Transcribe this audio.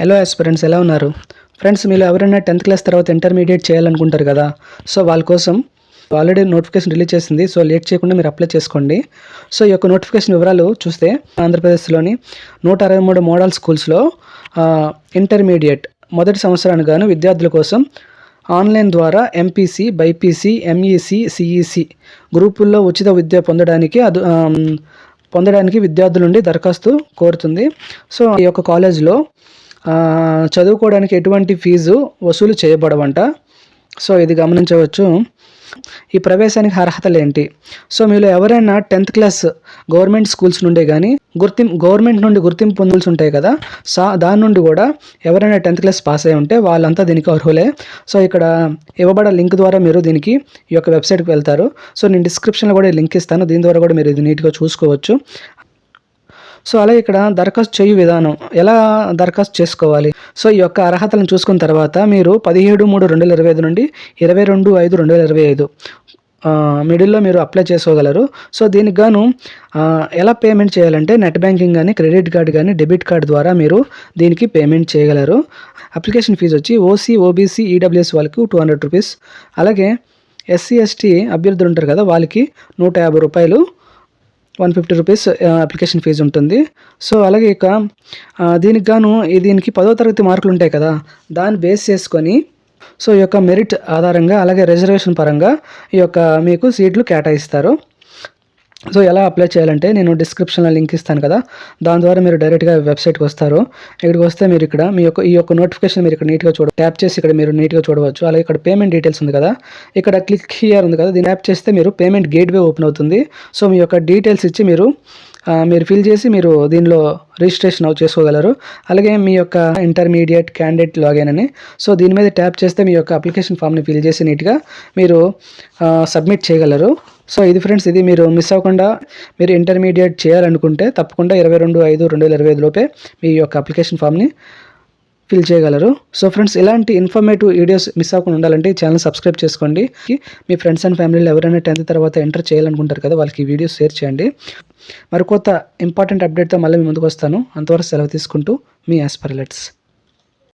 Hello friends ఎలా ఉన్నారు? Friends మీరు ఎవరైనా టెన్త్ క్లాస్ తర్వాత ఇంటర్మీడియట్ చేయాలనుకుంటారు కదా సో వాళ్ళ కోసం ఆల్రెడీ నోటిఫికేషన్ రిలీజ్ చేసింది సో లేట్ చేయకుండా మీరు అప్లై చేసుకోండి. సో ఈ యొక్క నోటిఫికేషన్ వివరాలు చూస్తే ఆంధ్రప్రదేశ్లోని నూట అరవై మూడు మోడల్ స్కూల్స్లో ఇంటర్మీడియట్ మొదటి సంవత్సరానికి గాను విద్యార్థుల కోసం ఆన్లైన్ ద్వారా ఎంపీసీ బైపీసీ ఎంఈసీ సిఈసి గ్రూపుల్లో ఉచిత విద్య పొందడానికి అదు పొందడానికి విద్యార్థుల నుండి దరఖాస్తు కోరుతుంది. సో ఈ యొక్క కాలేజ్లో చదువుకోవడానికి ఎటువంటి ఫీజు వసూలు చేయబడవంట. సో ఇది గమనించవచ్చు. ఈ ప్రవేశానికి అర్హతలు ఏంటి? సో మీలో ఎవరైనా టెన్త్ క్లాస్ గవర్నమెంట్ స్కూల్స్ నుండే కానీ గుర్తిం గవర్నమెంట్ నుండి గుర్తింపు పొందాల్సి ఉంటాయి కదా సా దాని నుండి కూడా ఎవరైనా టెన్త్ క్లాస్ పాస్ అయి ఉంటే వాళ్ళంతా దీనికి అర్హులే. సో ఇక్కడ ఇవ్వబడే లింక్ ద్వారా మీరు దీనికి ఈ యొక్క వెబ్సైట్కి వెళ్తారు. సో నేను డిస్క్రిప్షన్లో కూడా లింక్ ఇస్తాను. దీని ద్వారా కూడా మీరు ఇది నీట్గా చూసుకోవచ్చు. సో అలాగే ఇక్కడ దరఖాస్తు చేయు విధానం ఎలా దరఖాస్తు చేసుకోవాలి? సో ఈ యొక్క అర్హతలను చూసుకున్న తర్వాత మీరు పదిహేడు మూడు రెండు వేల ఇరవై ఐదు నుండి ఇరవై రెండు ఐదు రెండు వేల ఇరవై ఐదు మిడిల్లో మీరు అప్లై చేసుకోగలరు. సో దీనికి గాను ఎలా పేమెంట్ చేయాలంటే నెట్ బ్యాంకింగ్ కానీ క్రెడిట్ కార్డ్ కానీ డెబిట్ కార్డ్ ద్వారా మీరు దీనికి పేమెంట్ చేయగలరు. అప్లికేషన్ ఫీజు వచ్చి ఓసీ ఓబీసీ ఈడబ్ల్యూఎస్ వాళ్ళకి టూ హండ్రెడ్ రూపీస్. అలాగే ఎస్సీ ఎస్టీ అభ్యర్థులు ఉంటారు కదా వాళ్ళకి నూట యాభై రూపాయలు one fifty rupees application fee ఉంటుంది. సో అలాగే ఇక దీనికి గాను ఈ దీనికి పదో తరగతి మార్కులు ఉంటాయి కదా దాన్ని బేస్ చేసుకొని సో ఈ యొక్క మెరిట్ ఆధారంగా అలాగే రిజర్వేషన్ పరంగా ఈ యొక్క మీకు సీట్లు కేటాయిస్తారు. సో ఎలా అప్లై చేయాలంటే నేను డిస్క్రిప్షన్లో లింక్ ఇస్తాను కదా దాని ద్వారా మీరు డైరెక్ట్గా వెబ్సైట్కి వస్తారు. ఇక్కడికి వస్తే మీరు ఇక్కడ మీ యొక్క ఈ యొక్క నోటిఫికేషన్ మీరు ఇక్కడ నీట్గా చూడ ట్యాప్ చేసి ఇక్కడ మీరు నీట్గా చూడవచ్చు. అలాగే ఇక్కడ పేమెంట్ డీటెయిల్స్ ఉంది కదా ఇక్కడ క్లిక్ హియర్ ఉంది కదా దీన్ని ట్యాప్ చేస్తే మీరు పేమెంట్ గేట్వే ఓపెన్ అవుతుంది. సో మీ యొక్క డీటెయిల్స్ ఇచ్చి మీరు మీరు ఫిల్ చేసి మీరు దీనిలో రిజిస్ట్రేషన్ చేసుకోగలరు. అలాగే మీ యొక్క ఇంటర్మీడియట్ క్యాండిడేట్ లాగిన్ అని. సో దీని మీద ట్యాప్ చేస్తే మీ యొక్క అప్లికేషన్ ఫామ్ని ఫిల్ చేసి నీట్గా మీరు సబ్మిట్ చేయగలరు. సో ఇది ఫ్రెండ్స్ ఇది మీరు మిస్ అవ్వకుండా మీరు ఇంటర్మీడియట్ చేయాలనుకుంటే తప్పకుండా ఇరవై రెండు ఐదు రెండు వేల ఇరవై ఐదులోపే మీ యొక్క అప్లికేషన్ ఫామ్ని ఫిల్ చేయగలరు. సో ఫ్రెండ్స్ ఇలాంటి ఇన్ఫర్మేటివ్ వీడియోస్ మిస్ అవ్వకుండా ఉండాలంటే ఈ ఛానల్ సబ్స్క్రైబ్ చేసుకోండి. మీ ఫ్రెండ్స్ అండ్ ఫ్యామిలీలో ఎవరైనా టెన్త్ తర్వాత ఎంటర్ చేయాలనుకుంటారు కదా వాళ్ళకి ఈ వీడియోస్ షేర్ చేయండి. మరి కొత్త ఇంపార్టెంట్ అప్డేట్తో మళ్ళీ మీ ముందుకు వస్తాను. అంతవరకు సెలవు తీసుకుంటూ మీ యాస్పర్లెట్స్